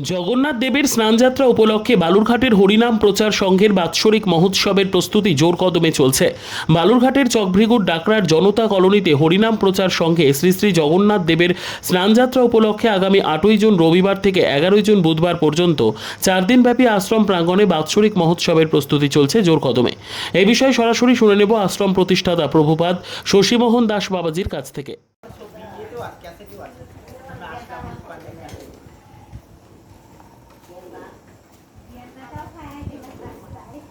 জগন্নাথ দেবের স্নানযাত্রা উপলক্ষে বালুরঘাটের হরিনাম প্রচার সংঘের বাৎসরিক মহোৎসবের প্রস্তুতি জোর কদমে চলছে। বালুরঘাটের চকভৃগুর ডাকরার জনতা কলোনিতে হরিনাম প্রচার সংঘে শ্রী শ্রী জগন্নাথ দেবের স্নানযাত্রা উপলক্ষে আগামী আটই জুন রবিবার থেকে এগারোই জুন বুধবার পর্যন্ত চার দিনব্যাপী আশ্রম প্রাঙ্গণে বাৎসরিক মহোৎসবের প্রস্তুতি চলছে জোর কদমে। এই বিষয়ে সরাসরি শুনে নেব আশ্রম প্রতিষ্ঠাতা প্রভুপাদ শশীমোহন দাস বাবাজির কাছ থেকে ইয়েতেও আছে ক্যাসেটেও আছে আমরা আসলাম পাঞ্জাবি আছে হ্যাঁ হ্যাঁ এই যে তিন বছর পর কথা দিদি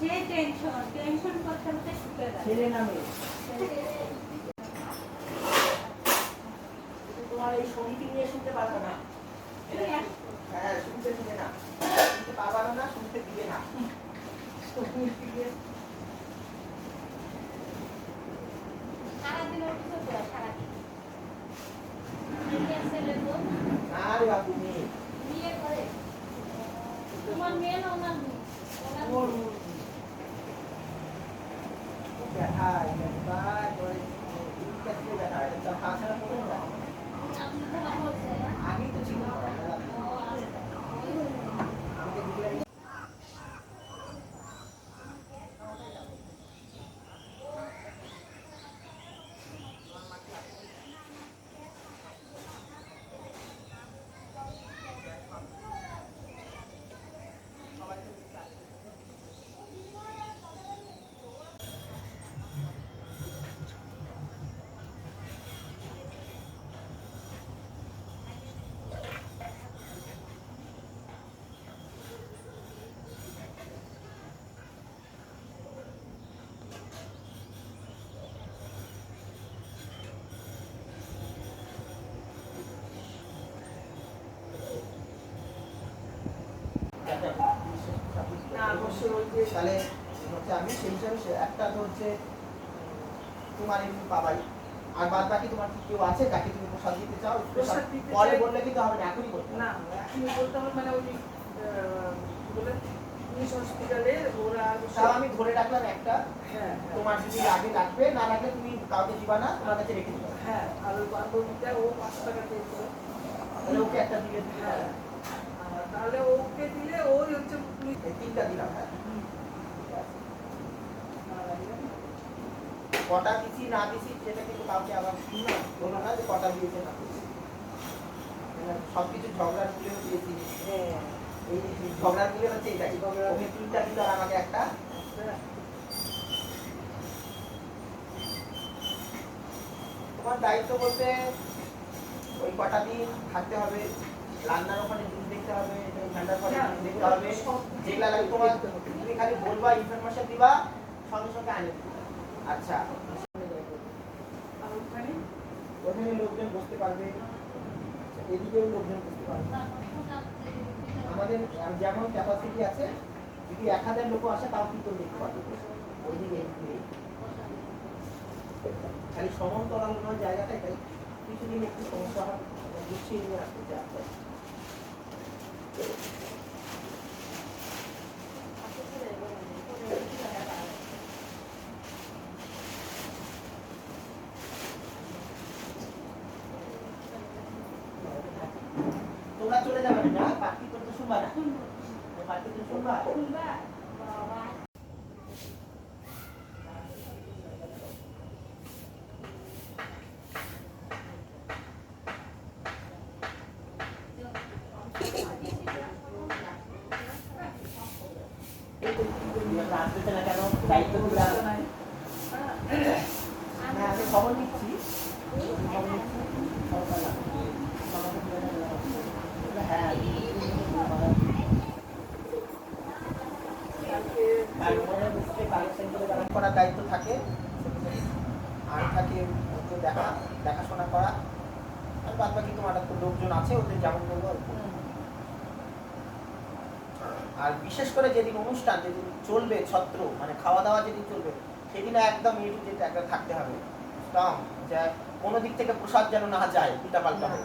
সে টেনশন টেনশন করতে করতে শুকে গেছে ছেলে না মেয়ে তোমার এই সঙ্গীতি নিয়ে শুনতে পারবে না। হ্যাঁ শুনতে দিবে না। শুনতে পারবে না শুনতে দিবে না। সারাদিন ওর কিছু করে সারাদিন মেয়ে। বিয়ে করে। তোমার মেয়ে না ওনার মেয়ে। ওনার ওর ব্যথা ব্যথা করে এই ক্ষেত্রে ব্যথা হয় এটা তাছাড়া কোনো ব্যথা হয় না। আপনি তো বলছে আগেই তো ছিল আমাকে দিলে তাহলে হচ্ছে আমি সেই হিসাবে একটা তো হচ্ছে তোমার এমনি বাবাই। আর বাদ বাকি তোমার কি কেউ আছে? যাকে তুমি প্রসাদ দিতে চাও? পরে বললে কিন্তু হবে না এখনই বলতে। না এখনই বলতে হবে মানে ওই বলে হসপিটালে ওরা তাও আমি ধরে রাখলাম একটা। হ্যাঁ তোমার যদি লাগে লাগবে না লাগলে তুমি কাউকে দিবা না তোমার কাছে রেখে দিবা। হ্যাঁ আর ওই বান্ধবীটা ও পাঁচ টাকা তাহলে ওকে একটা দিলে দিলে হ্যাঁ আর তাহলে ওকে দিলে ওই হচ্ছে পুলিশ এই তিনটা দিলাম হ্যাঁ হুম। কটা দিছি না দিছি সেটা কিন্তু কাউকে আবার বলো না যে কটা দিয়েছে না সব কিছু ঝগড়ার মূল্যেও দিয়েছি। হ্যাঁ। এই ঝগড়ার মূল্য হচ্ছে এটাই ওকে তিনটা দিল আর আমাকে একটা তোমার দায়িত্ব বলতে ওই কটা দিন থাকতে হবে রান্নার ওখানে জিনিস দেখতে হবে ঠান্ডার পরে দেখতে হবে। যেগুলা লাগে তোমার তুমি খালি বলবা ইনফরমেশন দিবা সঙ্গে সঙ্গে আনে। আচ্ছা। ওখানে? লোকজন বসতে পারবে? এদিকেও লোকজন বসতে পারবে। আমাদের যেমন ক্যাপাসিটি আছে যদি এক হাজার লোক আসে তাও কিন্তু দেখতে পারবে ওইদিকে এদিকে। খালি সমান্তরাল নয় জায়গাটা এটাই কিছুদিন একটু সমস্যা হয় গুছিয়ে নিয়ে আসতে চাই আপনার তোমরা চলে যাবে না বাকি করতে শুনবা না বাকি তো শুনবা তোমরা আসতেছে না কেন দায়িত্ব দিলাম হ্যাঁ আমি খবর নিচ্ছি খবর নিচ্ছি খবর পেলাম। হ্যাঁ তারপরে হচ্ছে কালেকশন করে জমা করার দায়িত্ব থাকে আর থাকে হচ্ছে দেখা দেখাশোনা করা আর বাদ বাকি তোমার তো লোকজন আছে ওদের যেমন করব আর কি। আর বিশেষ করে যেদিন অনুষ্ঠান যেদিন চলবে ছত্র মানে খাওয়া দাওয়া যেদিন চলবে সেদিন একদম জেড একটা থাকতে হবে। স্ট্রং যে কোনো দিক থেকে প্রসাদ যেন না যায় পাল্টা হয়ে।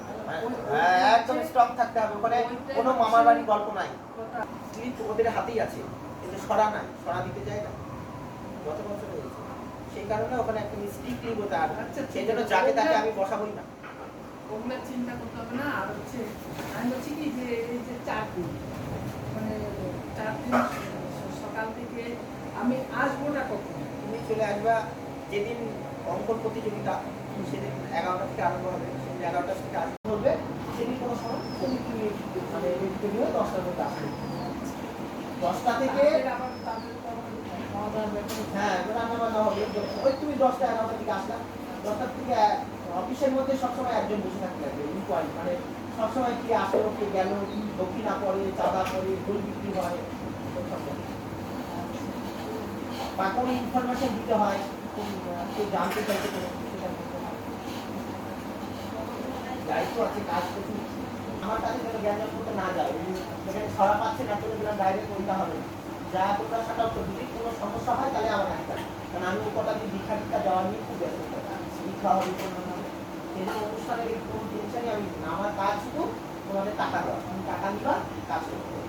একদম স্ট্রং থাকতে হবে। ওখানে কোনো মামার গল্প নাই। স্লিপ ওদের হাতেই আছে। কিন্তু সরা নাই সরা দিতে যায় না। গত বছর হয়েছে সেই কারণে ওখানে একটা বোঝা আর আচ্ছা, সেই জন্য যাকে তাকে আমি বসাবই না। ওগুলো চিন্তা করতে হবে না। আর হচ্ছে আমি বলছি কি যে এই যে চার সকাল থেকে আমি আসবোটা কখন তুমি চলে আসবা যেদিন অঙ্কন প্রতিযোগিতা সেদিন এগারোটা থেকে আরম্ভ হবে। সেদিন এগারোটা থেকে আরম্ভ হবে। সেদিন কোনো সময় তুমি মানে নিয়ে দশটার মধ্যে আসবে। দশটা থেকে। হ্যাঁ রান্না বান্না হবে। ওই তুমি দশটা এগারোটা থেকে আসলা। দশটার থেকে অফিসের মধ্যে সবসময় একজন বসে থাকতে লাগবে ইনকোয়ারি মানে সবসময় কি আসলো কে গেল দক্ষিণা পড়ে চাঁদা পড়ে ফুল বিক্রি হয়। করে। বা কোনো ইনফরমেশন দিতে হয় কেউ জানতে চাইছে কোনো সেটা বলতে হয়। দায়িত্ব আছে, কাজ করছি আমার কাছে যেন জ্ঞান করতে না যায় যেখানে ছড়া পাচ্ছে না, চলে গেলাম ডাইরেক্ট বলতে হবে? যা তোমরা সেটা তো যদি কোনো সমস্যা হয়, তাহলে আমার একটা। কারণ আমি ওটা দিয়ে দীক্ষা টিক্ষা দেওয়া নিয়ে খুব ব্যস্ত। দীক্ষা হবে সেই জন্য অনুষ্ঠানের কোনো টেনশনই আমি আমার কাজ শুধু তোমাদের টাকা দেওয়া। তুমি টাকা নিবা, কাজ করতে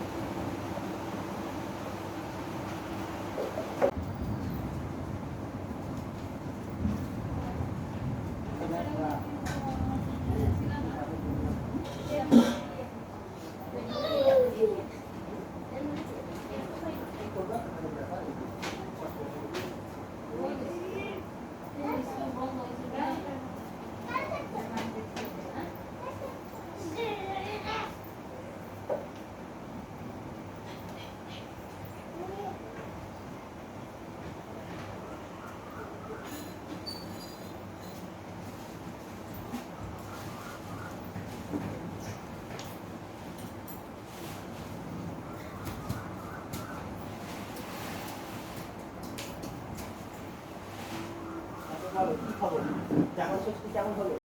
加个水加个好友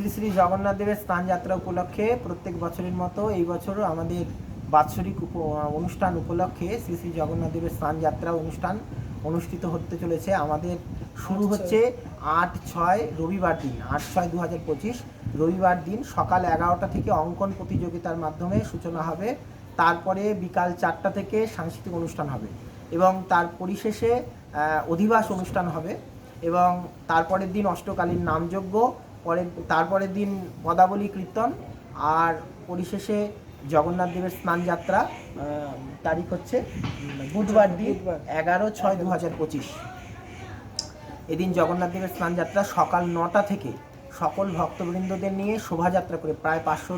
শ্রী শ্রী জগন্নাথ দেবের স্নান যাত্রা উপলক্ষে প্রত্যেক বছরের মতো এই বছরও আমাদের বাৎসরিক উপ- অনুষ্ঠান উপলক্ষে শ্রী শ্রী জগন্নাথ দেবের স্নান যাত্রা অনুষ্ঠান অনুষ্ঠিত হতে চলেছে। আমাদের শুরু হচ্ছে আট ছয় রবিবার দিন আট ছয় দু হাজার পঁচিশ রবিবার দিন সকাল এগারোটা থেকে অঙ্কন প্রতিযোগিতার মাধ্যমে সূচনা হবে। তারপরে বিকাল চারটা থেকে সাংস্কৃতিক অনুষ্ঠান হবে এবং তার পরিশেষে অধিবাস অনুষ্ঠান হবে এবং তারপরের দিন অষ্টকালীন নামযজ্ঞ পরের তারপরের দিন পদাবলী কীর্তন আর পরিশেষে জগন্নাথ দেবের স্নান যাত্রা তারিখ হচ্ছে বুধবার দিন এগারো ছয় দু হাজার পঁচিশ। এদিন জগন্নাথ দেবের স্নান যাত্রা সকাল নটা থেকে সকল ভক্তবৃন্দদের নিয়ে শোভাযাত্রা করে প্রায় পাঁচশো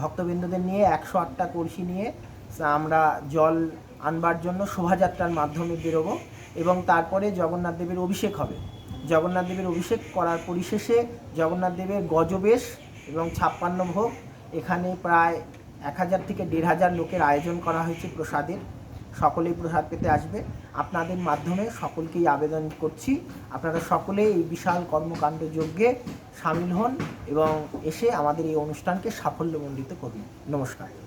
ভক্তবৃন্দদের নিয়ে একশো আটটা কলসি নিয়ে আমরা জল আনবার জন্য শোভাযাত্রার মাধ্যমে বেরোবো এবং তারপরে জগন্নাথ দেবের অভিষেক হবে। জগন্নাথ দেবের অভিষেক করার পরিশেষে জগন্নাথ দেবের গজবেশ এবং ছাপ্পান্ন ভোগ। এখানে প্রায় এক হাজার থেকে দেড় হাজার লোকের আয়োজন করা হয়েছে প্রসাদের। সকলেই প্রসাদ পেতে আসবে। আপনাদের মাধ্যমে সকলকেই আবেদন করছি। আপনারা সকলে এই বিশাল কর্মকাণ্ড যজ্ঞে সামিল হন এবং এসে আমাদের এই অনুষ্ঠানকে সাফল্যমণ্ডিত করুন। নমস্কার।